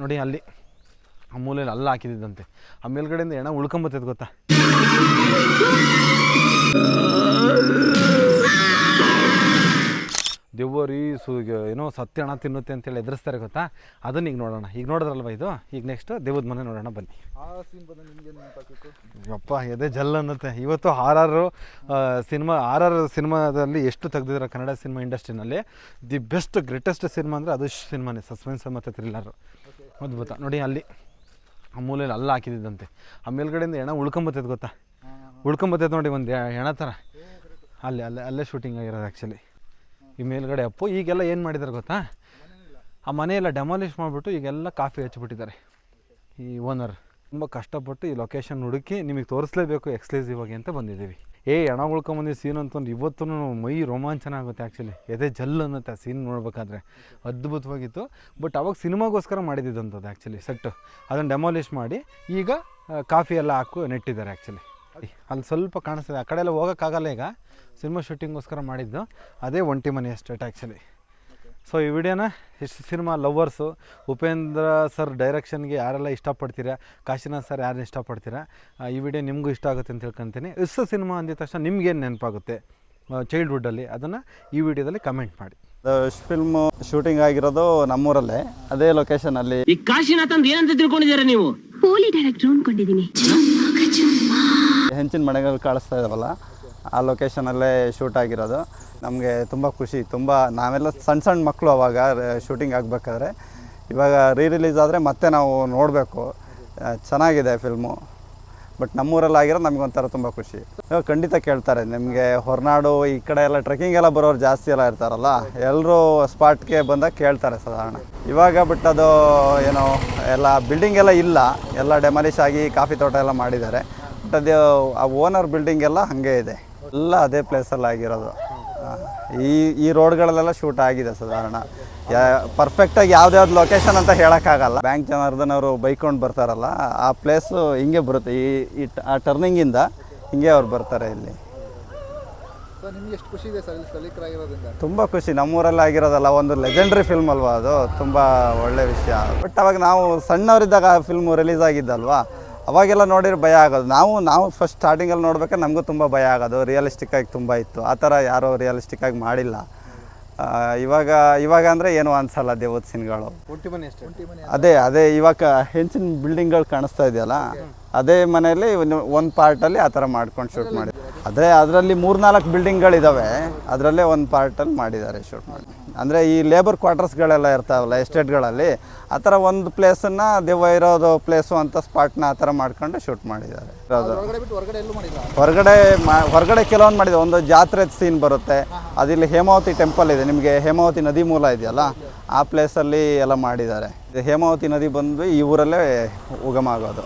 ನೋಡಿ ಅಲ್ಲಿ, ಆ ಮೂಲೆಯಲ್ಲಿ ಅಲ್ಲ ಹಾಕಿದ್ದಂತೆ. ಆ ಮೇಲ್ಗಡೆಯಿಂದ ಹೆಣ ಉಳ್ಕೊಂಬತ್ತೈತೆ ಗೊತ್ತಾ? ದೆವ್ವರಿ ಸು ಏನೋ ಸತ್ಯ ಹಣ ತಿನ್ನುತ್ತೆ ಅಂತೇಳಿ ಎದುರಿಸ್ತಾರೆ ಗೊತ್ತಾ? ಅದನ್ನ ಈಗ ನೋಡೋಣ. ಈಗ ನೋಡಿದ್ರಲ್ವ ಇದು? ಈಗ ನೆಕ್ಸ್ಟ್ ದೇವದ ಮನೆ ನೋಡೋಣ ಬನ್ನಿ. ಯಪ್ಪ, ಎದೆ ಜಲ್ ಅನ್ನತ್ತೆ. ಇವತ್ತು ಆರಾರು ಸಿನಿಮಾ, ಆರಾರು ಸಿನಿಮಾದಲ್ಲಿ ಎಷ್ಟು ತೆಗ್ದಿದ್ದಾರೆ ಕನ್ನಡ ಸಿನಿಮಾ ಇಂಡಸ್ಟ್ರಿನಲ್ಲಿ? ದಿ ಬೆಸ್ಟ್, ಗ್ರೇಟೆಸ್ಟ್ ಸಿನಿಮಾ ಅಂದರೆ ಅದು ಸಿನಿಮಾನೇ, ಸಸ್ಪೆನ್ಸ್ ಮತ್ತು ಥ್ರಿಲ್ಲರು. ಅದ್ಭುತ. ನೋಡಿ ಅಲ್ಲಿ ಆ ಮೂಲೆಯಲ್ಲಿ ಅಲ್ಲ ಹಾಕಿದ್ದಂತೆ. ಆ ಮೇಲ್ಗಡೆಯಿಂದ ಹೆಣ ಉಳ್ಕೊಂಬತ್ತೈತೆ ಗೊತ್ತಾ? ಉಳ್ಕೊಂಬತ್ತೈತೆ ನೋಡಿ ಒಂದು ಹೆಣ ಥರ. ಅಲ್ಲಿ, ಅಲ್ಲೇ ಅಲ್ಲೇ ಶೂಟಿಂಗ್ ಆಗಿರೋದು ಆ್ಯಕ್ಚುಲಿ ಈ ಮೇಲ್ಗಡೆ ಅಪ್ಪು, ಈಗೆಲ್ಲ ಏನು ಮಾಡಿದ್ದಾರೆ ಗೊತ್ತಾ? ಆ ಮನೆಯೆಲ್ಲ ಡೆಮಾಲಿಷ್ ಮಾಡಿಬಿಟ್ಟು ಈಗೆಲ್ಲ ಕಾಫಿ ಹಚ್ಚಿಬಿಟ್ಟಿದ್ದಾರೆ. ಈ ಓನರ್ ತುಂಬ ಕಷ್ಟಪಟ್ಟು ಈ ಲೊಕೇಶನ್ ಹುಡುಕಿ ನಿಮಗೆ ತೋರಿಸ್ಲೇಬೇಕು ಎಕ್ಸ್ಕ್ಲೂಸಿವ್ ಆಗಿ ಅಂತ ಬಂದಿದ್ದೀವಿ. ಏ, ಹಣ ಉಳ್ಕೊಂಬಂದಿ ಸೀನ್ ಅಂತಂದ್ರೆ ಇವತ್ತೂ ಮೈ ರೋಮಾಂಚನ ಆಗುತ್ತೆ ಆ್ಯಕ್ಚುಲಿ ಎದೆ ಜಲ್ ಅನ್ನುತ್ತೆ ಆ ಸೀನ್ ನೋಡ್ಬೇಕಾದ್ರೆ. ಅದ್ಭುತವಾಗಿತ್ತು. ಬಟ್ ಅವಾಗ ಸಿನಿಮಾಗೋಸ್ಕರ ಮಾಡಿದ್ದಂಥದ್ದು ಆ್ಯಕ್ಚುಲಿ ಸೆಟ್ಟು ಅದನ್ನು ಡೆಮಾಲಿಷ್ ಮಾಡಿ ಈಗ ಕಾಫಿ ಎಲ್ಲ ಹಾಕು ನೆಟ್ಟಿದ್ದಾರೆ ಆ್ಯಕ್ಚುಲಿ ಅಲ್ಲಿ ಸ್ವಲ್ಪ ಕಾಣಿಸ್ತದೆ. ಆ ಕಡೆ ಎಲ್ಲ ಹೋಗೋಕ್ಕಾಗಲ್ಲ ಈಗ. ಸಿನಿಮಾ ಶೂಟಿಂಗೋಸ್ಕರ ಮಾಡಿದ್ದು. ಅದೇ ಒಂಟಿ ಮನೆ ಎಸ್ಟೇಟ್ ಆ್ಯಕ್ಚುಲಿ ಸೊ ಈ ವಿಡಿಯೋನ ಇಷ್ಟು ಸಿನಿಮಾ ಲವ್ವರ್ಸು ಉಪೇಂದ್ರ ಸರ್ ಡೈರೆಕ್ಷನ್ಗೆ ಯಾರೆಲ್ಲ ಇಷ್ಟಪಡ್ತೀರಾ ಕಾಶಿನಾಥ್ ಸರ್ ಯಾರನ್ನ ಇಷ್ಟಪಡ್ತೀರಾ ಈ ವಿಡಿಯೋ ನಿಮಗೂ ಇಷ್ಟ ಆಗುತ್ತೆ ಅಂತ ತಿಳ್ಕೊತೀನಿ. ಇಷ್ಟು ಸಿನಿಮಾ ಅಂದಿದ ತಕ್ಷಣ ನಿಮ್ಗೇನು ನೆನಪಾಗುತ್ತೆ ಚೈಲ್ಡ್ಹುಡ್ಡಲ್ಲಿ ಅದನ್ನು ಈ ವಿಡಿಯೋದಲ್ಲಿ ಕಮೆಂಟ್ ಮಾಡಿ. ಫಿಲ್ಮ್ ಶೂಟಿಂಗ್ ಆಗಿರೋದು ನಮ್ಮೂರಲ್ಲೇ ಅದೇ ಲೊಕೇಶನ್ ಅಲ್ಲಿ. ಈ ಕಾಶಿನಾಥ್ ಅಂತ ಏನಂತ ತಿಳ್ಕೊಂಡಿದ್ದೀರಾ ನೀವು? ಪೋಲಿ ಡೈರೆಕ್ಟರ್ ಅನ್ಕೊಂಡಿದೀನಿ ಹೆಂಚಿನ ಮನೆಗಳು ಕಾಣಿಸ್ತಾ ಇದಾವಲ್ಲ ಆ ಲೊಕೇಶನಲ್ಲೇ ಶೂಟ್ ಆಗಿರೋದು. ನಮಗೆ ತುಂಬ ಖುಷಿ. ತುಂಬ ನಾವೆಲ್ಲ ಸಣ್ಣ ಸಣ್ಣ ಮಕ್ಕಳು ಅವಾಗ ಶೂಟಿಂಗ್ ಆಗಬೇಕಾದ್ರೆ. ಇವಾಗ ರೀ ರಿಲೀಸ್ ಆದರೆ ಮತ್ತೆ ನಾವು ನೋಡಬೇಕು. ಚೆನ್ನಾಗಿದೆ ಫಿಲ್ಮು ಬಟ್ ನಮ್ಮೂರಲ್ಲಿ ಆಗಿರೋ ನಮಗೊಂಥರ ತುಂಬ ಖುಷಿ. ಖಂಡಿತ ಕೇಳ್ತಾರೆ, ನಿಮಗೆ ಹೊರನಾಡು ಈ ಕಡೆ ಎಲ್ಲ ಟ್ರೆಕ್ಕಿಂಗ್ ಎಲ್ಲ ಬರೋರು ಜಾಸ್ತಿ ಎಲ್ಲ ಇರ್ತಾರಲ್ಲ ಎಲ್ಲರೂ ಸ್ಪಾಟ್ಗೆ ಬಂದಾಗ ಕೇಳ್ತಾರೆ ಸಾಧಾರಣ. ಇವಾಗ ಬಟ್ ಅದು, ಏನೋ, ಎಲ್ಲ ಬಿಲ್ಡಿಂಗ್ ಎಲ್ಲ ಇಲ್ಲ. ಎಲ್ಲ ಡೆಮಾಲಿಷ್ ಆಗಿ ಕಾಫಿ ತೋಟ ಎಲ್ಲ ಮಾಡಿದ್ದಾರೆ. ಬಟ್ ಅದು, ಆ ಓನರ್ ಬಿಲ್ಡಿಂಗ್ ಎಲ್ಲ ಹಾಗೆ ಇದೆ. ಎಲ್ಲ ಅದೇ ಪ್ಲೇಸಲ್ಲಿ ಆಗಿರೋದು. ಈ ಈ ರೋಡ್ಗಳಲ್ಲೆಲ್ಲ ಶೂಟ್ ಆಗಿದೆ ಸಾಧಾರಣ. ಯಾ ಪರ್ಫೆಕ್ಟಾಗಿ ಯಾವ್ದ್ಯಾವ್ದು ಲೊಕೇಶನ್ ಅಂತ ಹೇಳೋಕ್ಕಾಗಲ್ಲ. ಬ್ಯಾಂಕ್ ಜನಾರ್ದನ್ ಅವರು ಬೈಕೊಂಡು ಬರ್ತಾರಲ್ಲ ಆ ಪ್ಲೇಸು ಹಿಂಗೆ ಬರುತ್ತೆ. ಈ ಈ ಟ- ಆ ಟರ್ನಿಂಗಿಂದ ಹಿಂಗೆ ಅವ್ರು ಬರ್ತಾರೆ ಇಲ್ಲಿ. ಸೊ ನಿಮ್ಗೆ ಎಷ್ಟು ಖುಷಿ ಇದೆ ಸರ್ ಇಲ್ಲಿ ಸ್ಥಳೀಕರಾಗಿರೋದ್ರಿಂದ? ತುಂಬ ಖುಷಿ. ನಮ್ಮೂರಲ್ಲಿ ಆಗಿರೋದಲ್ಲ ಒಂದು ಲೆಜೆಂಡ್ರಿ ಫಿಲ್ಮ್ ಅಲ್ವಾ ಅದು? ತುಂಬ ಒಳ್ಳೆ ವಿಷಯ. ಬಟ್ ಅವಾಗ ನಾವು ಸಣ್ಣವರಿದ್ದಾಗ ಆ ಫಿಲ್ಮು ರಿಲೀಸ್ ಆಗಿದ್ದಲ್ವಾ? ಅವಾಗೆಲ್ಲ ನೋಡಿದ್ರೆ ಭಯ ಆಗೋದು. ನಾವು ನಾವು ಫಸ್ಟ್ ಸ್ಟಾರ್ಟಿಂಗಲ್ಲಿ ನೋಡ್ಬೇಕಾದ್ರೆ ನಮಗೂ ತುಂಬ ಭಯ ಆಗೋದು. ರಿಯಲಿಸ್ಟಿಕ್ ಆಗಿ ತುಂಬ ಇತ್ತು. ಆ ಥರ ಯಾರೂ ರಿಯಲಿಸ್ಟಿಕ್ ಆಗಿ ಮಾಡಿಲ್ಲ. ಇವಾಗ ಇವಾಗ ಅಂದರೆ ಏನು ಅನ್ಸಲ್ಲ ದೇವದ ಸೀನ್ಗಳು ಅದೇ ಅದೇ ಇವಾಗ ಹೆಂಚಿನ ಬಿಲ್ಡಿಂಗ್ಗಳು ಕಾಣಿಸ್ತಾ ಇದೆಯಲ್ಲ? ಅದೇ ಮನೆಯಲ್ಲಿ ಒಂದು ಪಾರ್ಟಲ್ಲಿ ಆ ಥರ ಮಾಡ್ಕೊಂಡು ಶೂಟ್ ಮಾಡಿ ಅದೇ ಅದರಲ್ಲಿ ಮೂರ್ನಾಲ್ಕು ಬಿಲ್ಡಿಂಗ್ಗಳಿದ್ದಾವೆ ಅದರಲ್ಲೇ ಒಂದು ಪಾರ್ಟಲ್ಲಿ ಮಾಡಿದ್ದಾರೆ ಶೂಟ್ ಮಾಡಿ. ಅಂದರೆ ಈ ಲೇಬರ್ ಕ್ವಾರ್ಟರ್ಸ್ಗಳೆಲ್ಲ ಇರ್ತಾವಲ್ಲ ಎಸ್ಟೇಟ್ಗಳಲ್ಲಿ ಆ ಥರ ಒಂದು ಪ್ಲೇಸನ್ನು ದೇವ ಇರೋದು ಪ್ಲೇಸು ಅಂತ ಸ್ಪಾಟ್ನ ಆ ಥರ ಮಾಡ್ಕೊಂಡು ಶೂಟ್ ಮಾಡಿದ್ದಾರೆ. ಹೊರಗಡೆ ಹೊರಗಡೆ ಕೆಲವೊಂದು ಮಾಡಿದೆ. ಒಂದು ಜಾತ್ರೆ ಸೀನ್ ಬರುತ್ತೆ. ಅದಿಲ್ಲಿ ಹೇಮಾವತಿ ಟೆಂಪಲ್ ಇದೆ. ನಿಮಗೆ ಹೇಮಾವತಿ ನದಿ ಮೂಲ ಇದೆಯಲ್ಲ ಆ ಪ್ಲೇಸಲ್ಲಿ ಎಲ್ಲ ಮಾಡಿದ್ದಾರೆ. ಹೇಮಾವತಿ ನದಿ ಬಂದು ಈ ಊರಲ್ಲೇ ಉಗಮ ಆಗೋದು.